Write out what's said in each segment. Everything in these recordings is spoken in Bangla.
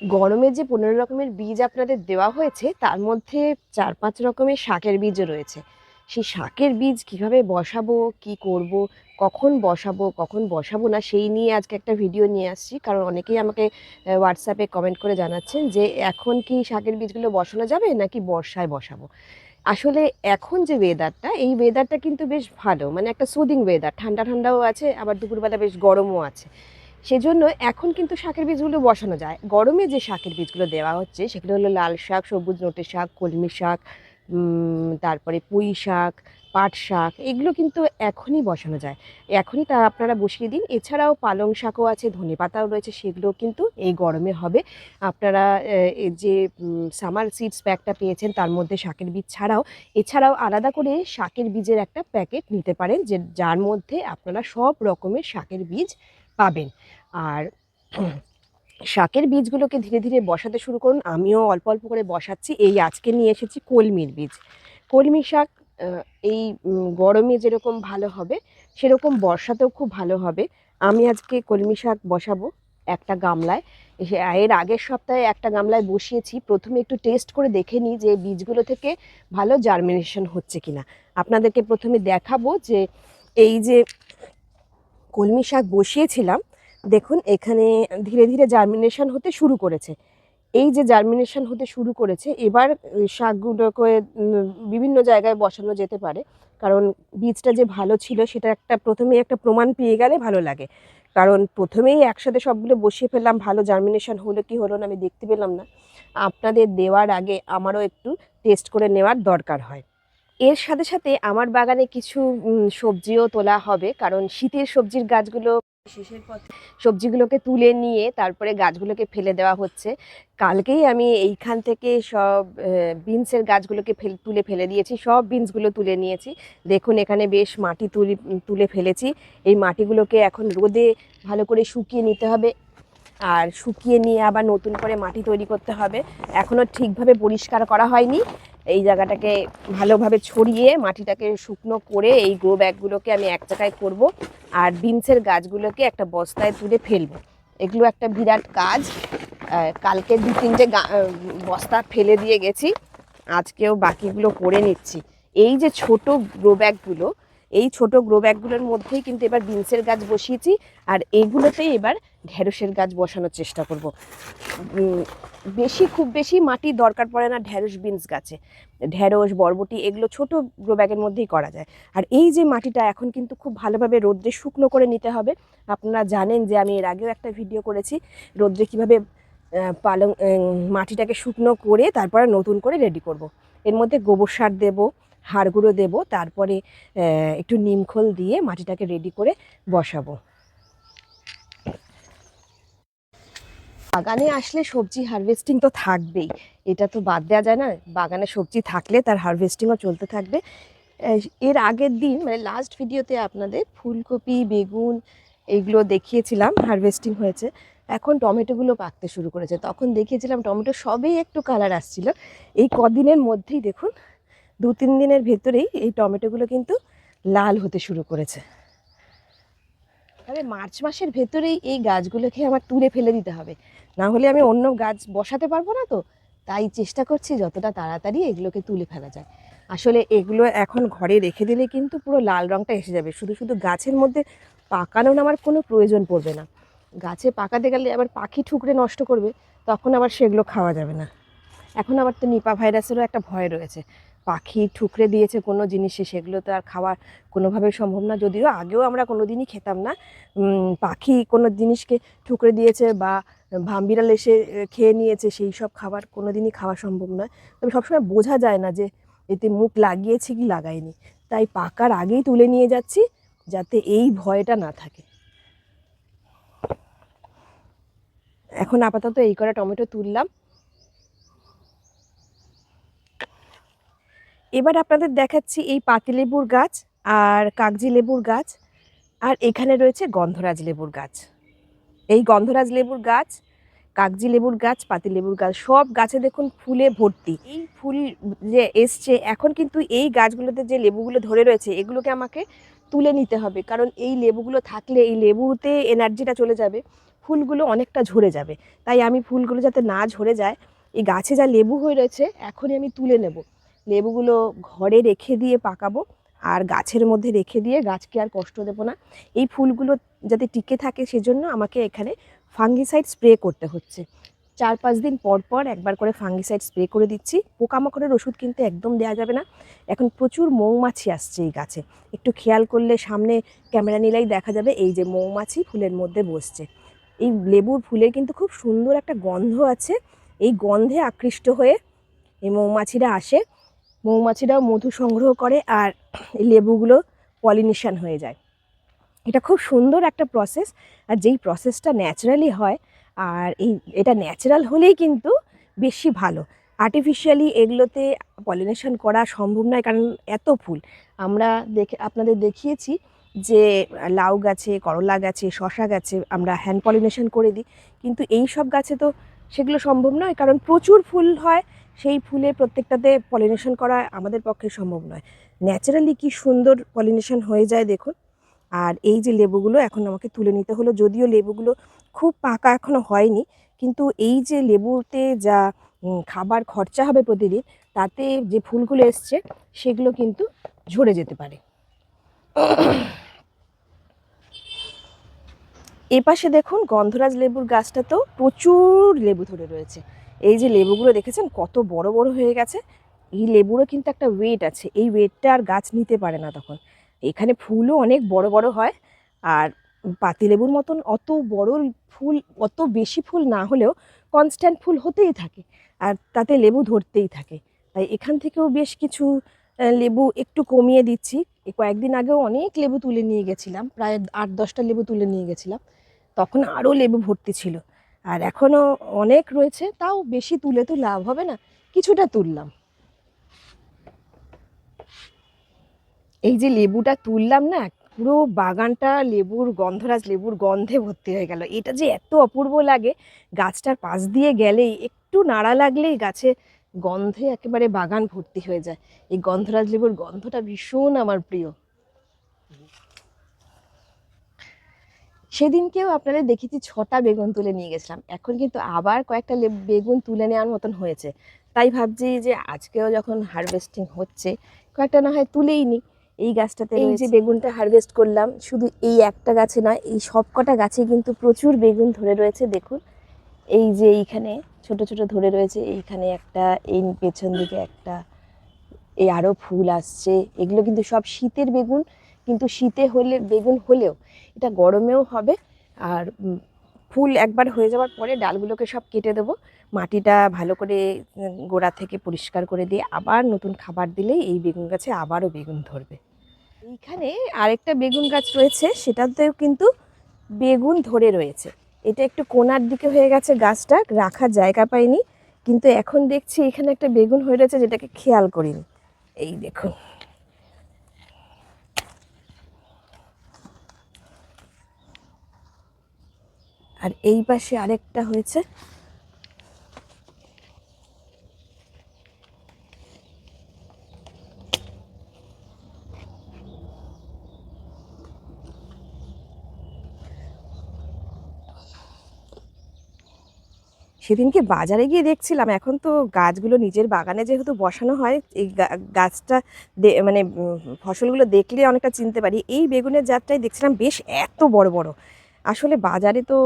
গরমে যে পনেরো রকমের বীজ আপনাদের দেওয়া হয়েছে, তার মধ্যে চার পাঁচ রকমের শাকের বীজও রয়েছে। সেই শাকের বীজ কীভাবে বসাবো, কি করব, কখন বসাবো কখন বসাবো না, সেই নিয়ে আজকে একটা ভিডিও নিয়ে আসছি। কারণ অনেকেই আমাকে হোয়াটসঅ্যাপে কমেন্ট করে জানাচ্ছেন যে, এখন কি শাকের বীজগুলো বসানো যাবে নাকি বর্ষায় বসাবো? আসলে এখন যে ওয়েদারটা এই ওয়েদারটা কিন্তু বেশ ভালো। মানে একটা সুদিং ওয়েদার ঠান্ডা ঠান্ডাও আছে, আবার দুপুরবেলা বেশ গরমও আছে। সেজন্য এখন কিন্তু শাকের বীজগুলো বসানো যায়। গরমে যে শাকের বীজগুলো দেওয়া হচ্ছে, সেগুলো হলো লাল শাক, সবুজ নোটে শাক, কলমি শাক তারপরে পুঁই শাক, পাট শাক, এগুলো কিন্তু এখনই বসানো যায়। এখনই তা আপনারা বসিয়ে দিন। এছাড়াও পালং শাকও আছে, ধনে পাতাও রয়েছে সেগুলো কিন্তু এই গরমে হবে। আপনারা যে সামার সিডস প্যাকটা পেয়েছেন, তার মধ্যে শাকের বীজ ছাড়াও, এছাড়াও আলাদা করে শাকের বীজের একটা প্যাকেট নিতে পারেন, যে, যার মধ্যে আপনারা সব রকমের শাকের বীজ পাবেন। আর শাকের বীজগুলোকে ধীরে ধীরে বসাতে শুরু করুন। আমিও অল্প অল্প করে বসাচ্ছি। এই আজকে নিয়ে এসেছি কলমির বীজ। কলমি শাক এই গরমে যেরকম ভালো হবে, সেরকম বর্ষাতেও খুব ভালো হবে। আমি আজকে কলমি শাক বসাবো একটা গামলায়। এর আগের সপ্তাহে একটা গামলায় বসিয়েছি। প্রথমে একটু টেস্ট করে দেখে নিই যে বীজগুলো থেকে ভালো জার্মিনেশন হচ্ছে কিনা। আপনাদেরকে প্রথমে দেখাবো যে এই যে কলমি শাক বসিয়েছিলাম, দেখুন এখানে ধীরে ধীরে জার্মিনেশন হতে শুরু করেছে। এই যে জার্মিনেশন হতে শুরু করেছে, এবার শাকগুলোকে বিভিন্ন জায়গায় বসানো যেতে পারে। কারণ বীজটা যে ভালো ছিল, সেটা একটা প্রথমেই একটা প্রমাণ পেয়ে গেলে ভালো লাগে। কারণ প্রথমেই একসাথে সবগুলো বসিয়ে ফেললাম, ভালো জার্মিনেশন হলো কি হলো না আমি দেখতে পেলাম না। আপনাদের দেওয়ার আগে আমারও একটু টেস্ট করে নেওয়ার দরকার হয়। এর সাথে সাথে আমার বাগানে কিছু সবজিও তোলা হবে। কারণ শীতের সবজির গাছগুলো শেষের পথে সবজিগুলোকে তুলে নিয়ে তারপরে গাছগুলোকে ফেলে দেওয়া হচ্ছে। কালকেই আমি এইখান থেকে সব বিনসের গাছগুলোকে ফেল- তুলে ফেলে দিয়েছি। সব বিনসগুলো তুলে নিয়েছি। দেখুন এখানে বেশ মাটি তুলি, তুলে ফেলেছি। এই মাটিগুলোকে এখন রোদে ভালো করে শুকিয়ে নিতে হবে। আর শুকিয়ে নিয়ে আবার নতুন করে মাটি তৈরি করতে হবে। এখনও ঠিকভাবে পরিষ্কার করা হয়নি। এই জায়গাটাকে ভালোভাবে ছড়িয়ে মাটিটাকে শুকনো করে এই গ্রো ব্যাগগুলোকে আমি এক জায়গায় করব আর বিনসের গাছগুলোকে একটা বস্তায় তুলে ফেলব। এগুলো একটা বিরাট কাজ। কালকে দু তিনটে বস্তা ফেলে দিয়ে গেছি। আজকেও বাকিগুলো করে নিচ্ছি। এই যে ছোট গ্রো ব্যাগগুলো এই ছোট গ্রো ব্যাগগুলোর মধ্যেই কিন্তু এবার বিনসের গাছ বসিয়েছি আর এইগুলোতেই এবার ঢেঁড়সের গাছ বসানোর চেষ্টা করব। বেশি, খুব বেশি মাটি দরকার পড়ে না ঢেঁড়স, বিনস গাছে। ঢেঁড়স, বরবটি এগুলো ছোট গ্রো ব্যাগের মধ্যেই করা যায়। আর এই যে মাটিটা এখন কিন্তু খুব ভালোভাবে রোদ্রে শুকনো করে নিতে হবে। আপনারা জানেন যে আমি এর আগেও একটা ভিডিও করেছি, রোদ্রে কীভাবে পালং মাটিটাকে শুকনো করে তারপরে নতুন করে রেডি করব। এর মধ্যে গোবর সার দেবো হাড় গুঁড়ো দেবো, তারপরে একটু নিমখোল দিয়ে মাটিটাকে রেডি করে বসাবো। বাগানে আসলে সবজি হারভেস্টিং তো থাকবেই, এটা তো বাদ দেওয়া যায় না, বাগানে সবজি থাকলে তার হারভেস্টিংও চলতে থাকবে। এর আগের দিন মানে লাস্ট ভিডিওতে আপনাদের ফুলকপি, বেগুন এইগুলো দেখিয়েছিলাম হারভেস্টিং হয়েছে, এখন টমেটোগুলো পাকতে শুরু করেছে। তখন দেখিয়েছিলাম টমেটো সবেই একটু কালার আসছিল। এই কদিনের মধ্যেই দেখুন দু তিন দিনের ভেতরেই এই টমেটোগুলো কিন্তু লাল হতে শুরু করেছে। তবে মার্চ মাসের ভেতরেই এই গাছগুলোকে আমার তুলে ফেলে দিতে হবে। না হলে আমি অন্য গাছ বসাতে পারব না তো। তাই চেষ্টা করছি যতটা তাড়াতাড়ি এগুলোকে তুলে ফেলা যায়। আসলে এগুলো এখন ঘরে রেখে দিলে কিন্তু পুরো লাল রঙটা এসে যাবে। শুধু শুধু গাছের মধ্যে পাকানো আমার কোনো প্রয়োজন পড়বে না। গাছে পাকাতে গেলে আবার পাখি ঠুকরে নষ্ট করবে, তখন আবার সেগুলো খাওয়া যাবে না। এখন আবার তো নিপা ভাইরাসেরও একটা ভয় রয়েছে। পাখি ঠুকরে দিয়েছে কোনো জিনিসে, সেগুলো তো আর খাওয়া কোনোভাবে সম্ভব না। যদিও আগেও আমরা কোনো দিনই খেতাম না। পাখি কোনো জিনিসকে ঠুকরে দিয়েছে বা ভাম্বিরাল এসে খেয়ে নিয়েছে, সেই সব খাবার কোনো দিনই খাওয়া সম্ভব নয়। তবে সবসময় বোঝা যায় না যে এতে মুখ লাগিয়েছে কি লাগায়নি। তাই পাকার আগেই তুলে নিয়ে যাচ্ছি যাতে এই ভয়টা না থাকে। এখন আপাতত এই করা টমেটো তুললাম। এবার আপনাদের দেখাচ্ছি এই পাতিলেবুর গাছ আর কাগজি লেবুর গাছ আর এখানে রয়েছে গন্ধরাজ লেবুর গাছ। এই গন্ধরাজ লেবুর গাছ, কাগজি লেবুর গাছ, পাতি লেবুর গাছ, সব গাছে দেখুন ফুলে ভর্তি। এই ফুল যে এসছে, এখন কিন্তু এই গাছগুলোতে যে লেবুগুলো ধরে রয়েছে, এগুলোকে আমাকে তুলে নিতে হবে। কারণ এই লেবুগুলো থাকলে, এই লেবুতে এনার্জিটা চলে যাবে, ফুলগুলো অনেকটা ঝরে যাবে। তাই আমি ফুলগুলো যাতে না ঝরে যায়, এই গাছে যা লেবু হয়ে রয়েছে, এখনই আমি তুলে নেব। লেবুগুলো ঘরে রেখে দিয়ে পাকাবো আর গাছের মধ্যে রেখে দিয়ে গাছকে আর কষ্ট দেবো না। এই ফুলগুলো যাতে টিকে থাকে সেজন্য আমাকে এখানে ফাঙ্গিসাইড স্প্রে করতে হচ্ছে। চার পাঁচ দিন পর পর একবার করে ফাঙ্গিসাইড স্প্রে করে দিচ্ছি। পোকামাকড়ের ওষুধ কিন্তু একদম দেওয়া যাবে না। এখন প্রচুর মৌমাছি আসছে এই গাছে। একটু খেয়াল করলে সামনে ক্যামেরা নিলেই দেখা যাবে এই যে মৌমাছি ফুলের মধ্যে বসছে। এই লেবুর ফুলের কিন্তু খুব সুন্দর একটা গন্ধ আছে। এই গন্ধে আকৃষ্ট হয়ে এই মৌমাছিরা আসে। মৌমাছিরাও মধু সংগ্রহ করে আর লেবুগুলো পলিনেশন হয়ে যায়। এটা খুব সুন্দর একটা প্রসেস আর যেই প্রসেসটা ন্যাচারালি হয় আর এই, এটা ন্যাচারাল হলেই কিন্তু বেশি ভালো। আর্টিফিশিয়ালি এগুলোতে পলিনেশন করা সম্ভব নয় কারণ এত ফুল। আমরা দেখে, আপনাদের দেখিয়েছি যে লাউ গাছে, করলা গাছে শশা গাছে আমরা হ্যান্ড পলিনেশন করে দিই। কিন্তু এই সব গাছে তো সেগুলো সম্ভব নয় কারণ প্রচুর ফুল হয় সেই ফুলে প্রত্যেকটাতে পলিনেশন করা আমাদের পক্ষে সম্ভব নয়। ন্যাচারালি কি সুন্দর পলিনেশন হয়ে যায় দেখুন। আর এই যে লেবুগুলো এখন আমাকে তুলে নিতে হলো, যদিও লেবুগুলো খুব পাকা এখনও হয়নি, কিন্তু এই যে লেবুতে যা খাবার খরচা হবে প্রতিদিন, তাতে যে ফুলগুলো এসছে, সেগুলো কিন্তু ঝরে যেতে পারে। এপাশে দেখুন গন্ধরাজ লেবুর গাছটাতেও প্রচুর লেবু ধরে রয়েছে। এই যে লেবুগুলো দেখেছেন, কত বড় বড় হয়ে গেছে। এই লেবুরও কিন্তু একটা ওয়েট আছে। এই ওয়েটটা আর গাছ নিতে পারে না তখন। এখানে ফুলও অনেক বড় বড় হয়। আর পাতিলেবুর মতন অত বড় ফুল, অত বেশি ফুল না হলেও কনস্ট্যান্ট ফুল হতেই থাকে। আর তাতে লেবু ধরতেই থাকে। তাই এখান থেকেও বেশ কিছু লেবু একটু কমিয়ে দিচ্ছি। কয়েকদিন আগেও অনেক লেবু তুলে নিয়ে গেছিলাম। প্রায় আট, দশটা লেবু তুলে নিয়ে গেছিলাম। তখন আরও লেবু ভর্তি ছিল। আর এখনও অনেক রয়েছে, তাও বেশি তুলে তো লাভ হবে না, কিছুটা তুললাম। এই যে লেবুটা তুললাম না, পুরো বাগানটা লেবুর গন্ধরাজ লেবুর গন্ধে ভর্তি হয়ে গেল। এটা যে এত অপূর্ব লাগে, গাছটার পাশ দিয়ে গেলেই, একটু নাড়া লাগলেই গাছে গন্ধে একেবারে বাগান ভর্তি হয়ে যায়। এই গন্ধরাজ লেবুর গন্ধটা ভীষণ আমার প্রিয়। সেদিনকেও আপনাদের দেখেছি ছটা বেগুন তুলে নিয়ে গেছিলাম। এখন কিন্তু আবার কয়েকটা বেগুন তুলে নেওয়ার মতন হয়েছে। তাই ভাবছি যে আজকেও যখন হারভেস্টিং হচ্ছে কয়েকটা না হয় তুলেই নিই এই গাছটাতে এই যে বেগুনটা হারভেস্ট করলাম শুধু এই একটা গাছে নয় এই সবকটা গাছে কিন্তু প্রচুর বেগুন ধরে রয়েছে দেখুন। এই যে এইখানে ছোট ছোট ধরে রয়েছে এইখানে একটা এই পেছন দিকে একটা এই আরও ফুল আসছে। এগুলো কিন্তু সব শীতের বেগুন। কিন্তু শীতে হলে, বেগুন হলেও এটা গরমেও হবে। আর ফুল একবার হয়ে যাওয়ার পরে ডালগুলোকে সব কেটে দেবো। মাটিটা ভালো করে গোড়া থেকে পরিষ্কার করে দিয়ে আবার নতুন খাবার দিলেই এই বেগুন গাছে আবারও বেগুন ধরবে। এইখানে আরেকটা বেগুন গাছ রয়েছে, সেটাতেও কিন্তু বেগুন ধরে রয়েছে। এটা একটু কোনার দিকে হয়ে গেছে গাছটা রাখার জায়গা পাইনি। কিন্তু এখন দেখছি এখানে একটা বেগুন হয়ে রয়েছে যেটাকে খেয়াল করিনি। এই দেখুন। আর এই পাশে আরেকটা হয়েছে। সেদিনকে বাজারে গিয়ে দেখছিলাম, এখন তো গাছগুলো নিজের বাগানে যেহেতু বসানো হয়, এই গাছটা মানে ফসলগুলো দেখলে অনেকটা চিনতে পারি। এই বেগুনের জাতটাই দেখছিলাম, বেশ এত বড় বড়। আসলে বাজারে তো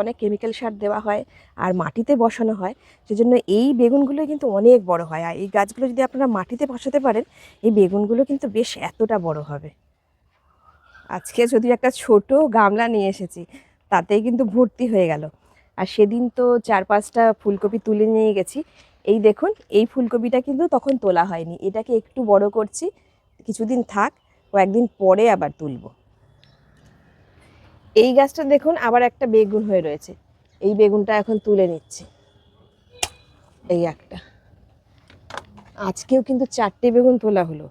অনেক কেমিক্যাল সার দেওয়া হয় আর মাটিতে বসানো হয়, সেজন্য এই বেগুনগুলো কিন্তু অনেক বড় হয়। আর এই গাছগুলো যদি আপনারা মাটিতে বসাতে পারেন, এই বেগুনগুলো কিন্তু বেশ এতটা বড় হবে। আজকে যদি একটা ছোট গামলা নিয়ে এসেছি, তাতেই কিন্তু ভর্তি হয়ে গেল। আর সেদিন তো চার পাঁচটা ফুলকপি তুলে নিয়ে গেছি। এই দেখুন, এই ফুলকপিটা কিন্তু তখন তোলা হয়নি। এটাকে একটু বড় করছি, কিছুদিন থাক, কয়েকদিন পরে আবার তুলব। এই গাছটা দেখুন, আবার একটা বেগুন হয়ে রয়েছে। এই বেগুনটা এখন তুলে নিচ্ছি। এই একটা। আজকেও কিন্তু চারটে বেগুন তোলা হলো।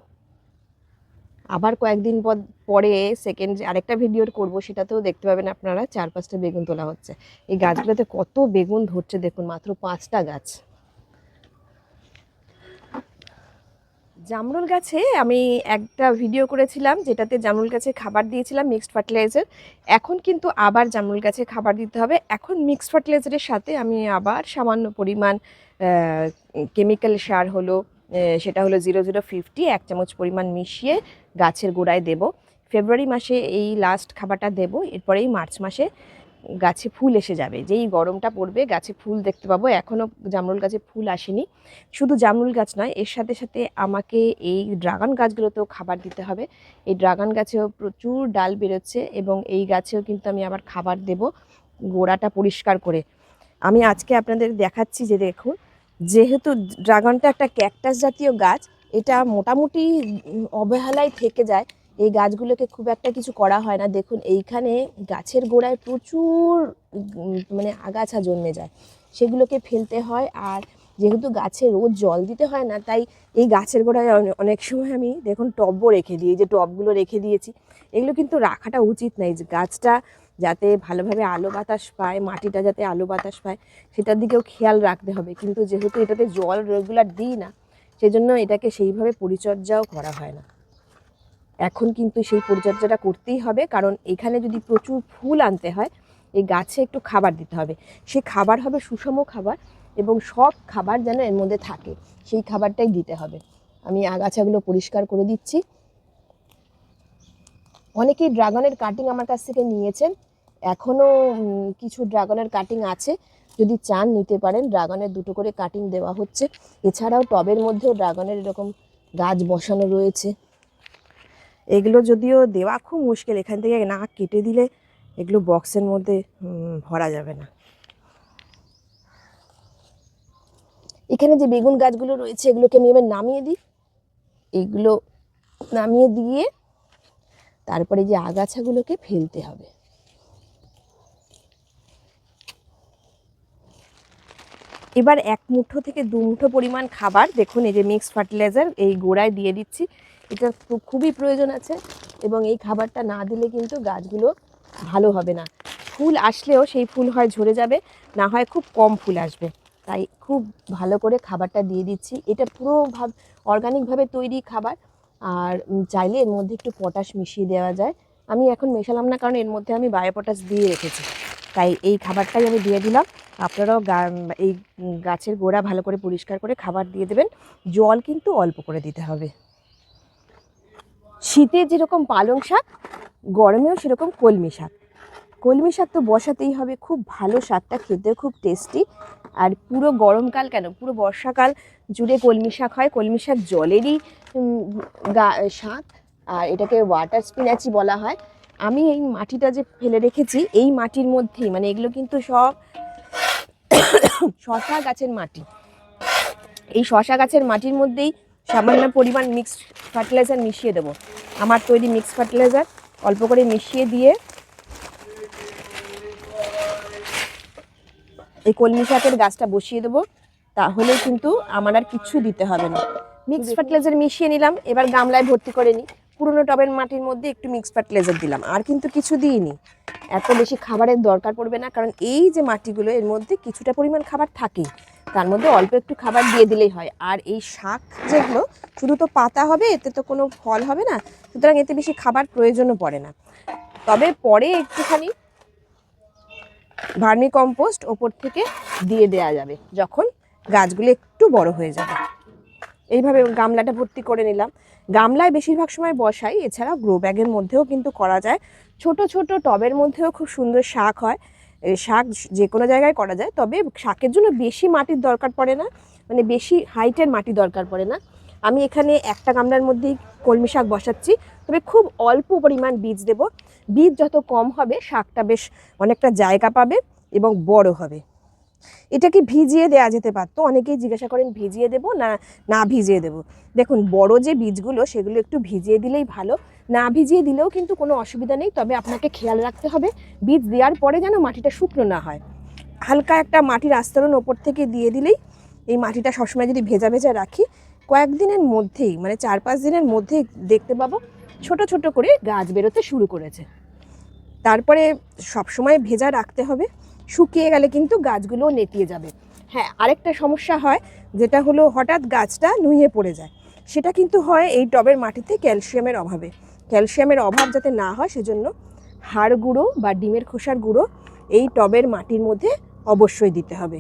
আবার কয়েকদিন পর- পরে সেকেন্ড আরেকটা ভিডিও করব, সেটাতেও দেখতে পাবেন আপনারা, চার পাঁচটা বেগুন তোলা হচ্ছে। এই গাছগুলোতে কত বেগুন ধরছে, দেখুন, মাত্র পাঁচটা গাছ। জামরুল গাছে আমি একটা ভিডিও করেছিলাম যেটাতে জামরুল গাছে খাবার দিয়েছিলাম মিক্সড ফার্টিলাইজার এখন কিন্তু আবার জামরুল গাছে খাবার দিতে হবে। এখন মিক্সড ফার্টিলাইজারের সাথে আমি আবার সামান্য পরিমাণ কেমিক্যাল সার হলো সেটা হলো জিরো জিরো ফিফটি এক চামচ পরিমাণ মিশিয়ে গাছের গোড়ায় দেব। ফেব্রুয়ারি মাসে এই লাস্ট খাবারটা দেব। এরপরেই মার্চ মাসে গাছে ফুল এসে যাবে। যেই গরমটা পড়বে, গাছে ফুল দেখতে পাবো। এখনও জামরুল গাছে ফুল আসেনি। শুধু জামরুল গাছ নয়, এর সাথে সাথে আমাকে এই ড্রাগন গাছগুলোতেও খাবার দিতে হবে। এই ড্রাগন গাছেও প্রচুর ডাল বেরোচ্ছে এবং এই গাছেও কিন্তু আমি আবার খাবার দেব গোড়াটা পরিষ্কার করে। আমি আজকে আপনাদের দেখাচ্ছি যে দেখুন, যেহেতু ড্রাগনটা একটা ক্যাকটাস জাতীয় গাছ, এটা মোটামুটি অবহেলায় থেকে যায়। এই গাছগুলোকে খুব একটা কিছু করা হয় না। দেখুন, এইখানে গাছের গোড়ায় প্রচুর মানে আগাছা জন্মে যায়। সেগুলোকে ফেলতে হয় আর যেহেতু গাছে রোজ জল দিতে হয় না, তাই এই গাছের গোড়ায় অনেক সময় আমি দেখুন টবও রেখে দিই যে টবগুলো রেখে দিয়েছি। এগুলো কিন্তু রাখাটা উচিত নয় যে গাছটা যাতে ভালোভাবে আলো বাতাস পায়, মাটিটা যাতে আলো বাতাস পায়, সেটার দিকেও খেয়াল রাখতে হবে। কিন্তু যেহেতু এটাতে জল রেগুলার দিই না, সেজন্য এটাকে সেইভাবে পরিচর্যাও করা হয় না। এখন কিন্তু সেই পরিচর্যাটা করতেই হবে। কারণ এখানে যদি প্রচুর ফুল আনতে হয়, এই গাছে একটু খাবার দিতে হবে। সে খাবার হবে সুষম খাবার এবং সব খাবার যেন এর মধ্যে থাকে, সেই খাবারটাই দিতে হবে। আমি আগাছাগুলো পরিষ্কার করে দিচ্ছি। অনেকেই ড্রাগনের কাটিং আমার কাছ থেকে নিয়েছেন। এখনও কিছু ড্রাগনের কাটিং আছে। যদি চান নিতে পারেন, ড্রাগনের দুটো করে কাটিং দেওয়া হচ্ছে। এছাড়াও টবের মধ্যেও ড্রাগনের এরকম গাছ বসানো রয়েছে। এগুলো যদিও দেওয়া খুব মুশকিল, এখান থেকে না কেটে দিলে এগুলো বক্সের মধ্যে ভরা যাবে না। এখানে যে বেগুন গাছগুলো রয়েছে, এগুলোকে আমি এবার নামিয়ে দিই। এগুলো নামিয়ে দিয়ে তারপরে যে আগাছাগুলোকে ফেলতে হবে। এবার এক মুঠো থেকে দু মুঠো পরিমাণ খাবার, দেখুন এই যে মিক্স ফার্টিলাইজার এই গোড়ায় দিয়ে দিচ্ছি। এটা খুবই প্রয়োজন আছে এবং এই খাবারটা না দিলে কিন্তু গাছগুলো ভালো হবে না। ফুল আসলেও সেই ফুল হয় ঝরে যাবে, না হয় খুব কম ফুল আসবে। তাই খুব ভালো করে খাবারটা দিয়ে দিচ্ছি। এটা পুরো ভাব অর্গানিকভাবে তৈরি খাবার। আর চাইলে এর মধ্যে একটু পটাশ মিশিয়ে দেওয়া যায়। আমি এখন মেশালাম না কারণ এর মধ্যে আমি বায়ো পটাশ দিয়ে রেখেছি। তাই এই খাবারটাই আমি দিয়ে দিলাম। আপনারাও এই গাছের গোড়া ভালো করে পরিষ্কার করে খাবার দিয়ে দেবেন। জল কিন্তু অল্প করে দিতে হবে। শীতে যেরকম পালং শাক, গরমেও সেরকম কলমি শাক। কলমি শাক তো বসাতেই হবে, খুব ভালো শাকটা খেতে খুব টেস্টি আর পুরো গরমকাল কেন? পুরো বর্ষাকাল জুড়ে কলমি শাক হয়। কলমি শাক জলেরই শাক আর এটাকে ওয়াটার স্পিনাচি বলা হয়। আমি এই মাটিটা যে ফেলে রেখেছি, এই মাটির মধ্যেই মানে এগুলো কিন্তু সব শশা গাছের মাটি। এই শশা গাছের মাটির মধ্যেই সামান্য পরিমাণ মিক্সড ফার্টিলাইজার মিশিয়ে দেবো। আমার তৈরি মিক্স ফার্টিলাইজার অল্প করে মিশিয়ে দিয়ে এই কলমি শাকের গাছটা বসিয়ে দেবো। তাহলে কিন্তু আমার আর কিচ্ছু দিতে হবে না। মিক্স ফার্টিলাইজার মিশিয়ে নিলাম, এবার গামলায় ভর্তি করে নিই। পুরোনো টবের মাটির মধ্যে একটু মিক্স ফার্টিলাইজার দিলাম, আর কিন্তু কিছু দিইনি। এত বেশি খাবারের দরকার পড়বে না, কারণ এই যে মাটিগুলো, এর মধ্যে কিছুটা পরিমাণ খাবার থাকেই। তার মধ্যে অল্প একটু খাবার দিয়ে দিলেই হয়। আর এই শাক যেগুলো শুধু তো পাতা হবে, এতে তো কোনো ফল হবে না, সুতরাং এতে বেশি খাবার প্রয়োজনও পড়ে না। তবে পরে একটুখানি ভার্মি কম্পোস্ট ওপর থেকে দিয়ে দেয়া যাবে, যখন গাছগুলো একটু বড় হয়ে যাবে। এইভাবে গামলাটা ভর্তি করে নিলাম। গামলায় বেশিরভাগ সময় বসাই এছাড়া গ্রো ব্যাগের মধ্যেও কিন্তু করা যায়। ছোট ছোট টবের মধ্যেও খুব সুন্দর শাক হয়। শাক যে কোনো জায়গায় করা যায়, তবে শাকের জন্য বেশি মাটির দরকার পড়ে না মানে বেশি হাইটের মাটি দরকার পড়ে না। আমি এখানে একটা গামলার মধ্যেই কলমি শাক বসাচ্ছি, তবে খুব অল্প পরিমাণ বীজ দেব। বীজ যত কম হবে, শাকটা বেশ অনেকটা জায়গা পাবে এবং বড় হবে। এটাকে ভিজিয়ে দেওয়া যেতে পারতো। অনেকেই জিজ্ঞাসা করেন, ভিজিয়ে দেব না না ভিজিয়ে দেব? দেখুন, বড় যে বীজগুলো, সেগুলো একটু ভিজিয়ে দিলেই ভালো। না ভিজিয়ে দিলেও কিন্তু কোনো অসুবিধা নেই, তবে আপনাকে খেয়াল রাখতে হবে, বীজ দেওয়ার পরে যেন মাটিটা শুকনো না হয়। হালকা একটা মাটির আস্তরণ ওপর থেকে দিয়ে দিলেই, এই মাটিটা সবসময় যদি ভেজা ভেজা রাখি, কয়েকদিনের মধ্যেই মানে চার পাঁচ দিনের মধ্যেই দেখতে পাবো, ছোট ছোট করে গাছ বেরোতে শুরু করেছে। তারপরে সবসময় ভেজা রাখতে হবে। শুকিয়ে গেলে কিন্তু গাছগুলো নেতিয়ে যাবে। হ্যাঁ আরেকটা সমস্যা হয়, যেটা হলো হঠাৎ গাছটা নুয়ে পড়ে যায়। সেটা কিন্তু হয় এই টবের মাটিতে ক্যালসিয়ামের অভাবে। ক্যালসিয়ামের অভাব যাতে না হয় সেজন্য হাড় গুঁড়ো বা ডিমের খোসার গুঁড়ো এই টবের মাটির মধ্যে অবশ্যই দিতে হবে।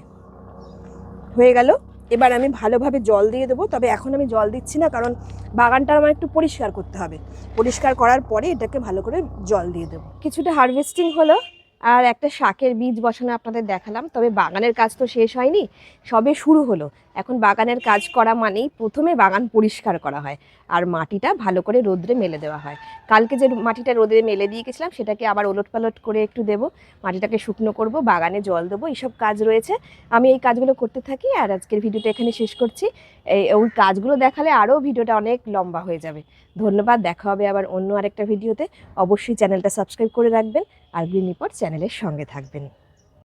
হয়ে গেল। এবার আমি ভালোভাবে জল দিয়ে দেবো, তবে এখন আমি জল দিচ্ছি না, কারণ বাগানটা আমার একটু পরিষ্কার করতে হবে। পরিষ্কার করার পরে এটাকে ভালো করে জল দিয়ে দেবো। কিছুটা হারভেস্টিং হলো। আর একটা শাকের বীজ বসানো আপনাদের দেখালাম, তবে বাগানের কাজ তো শেষ হয়নি, সবে শুরু হলো। এখন বাগানের কাজ করা মানেই প্রথমে বাগান পরিষ্কার করা হয় আর মাটিটা ভালো করে রোদ্রে মেলে দেওয়া হয়। কালকে যে মাটিটা রোদে মেলে দিয়ে গেছিলাম সেটাকে আবার ওলট পালট করে একটু দেবো। মাটিটাকে শুকনো করব, বাগানে জল দেবো, এইসব কাজ রয়েছে। আমি এই কাজগুলো করতে থাকি আর আজকের ভিডিওটা এখানে শেষ করছি। এই, ওই কাজগুলো দেখালে আরও ভিডিওটা অনেক লম্বা হয়ে যাবে। ধন্যবাদ, দেখা হবে আবার অন্য আরেকটা ভিডিওতে। অবশ্যই চ্যানেলটা সাবস্ক্রাইব করে রাখবেন আর গ্রিন রিপোর্ট চ্যানেলের সঙ্গে থাকবেন।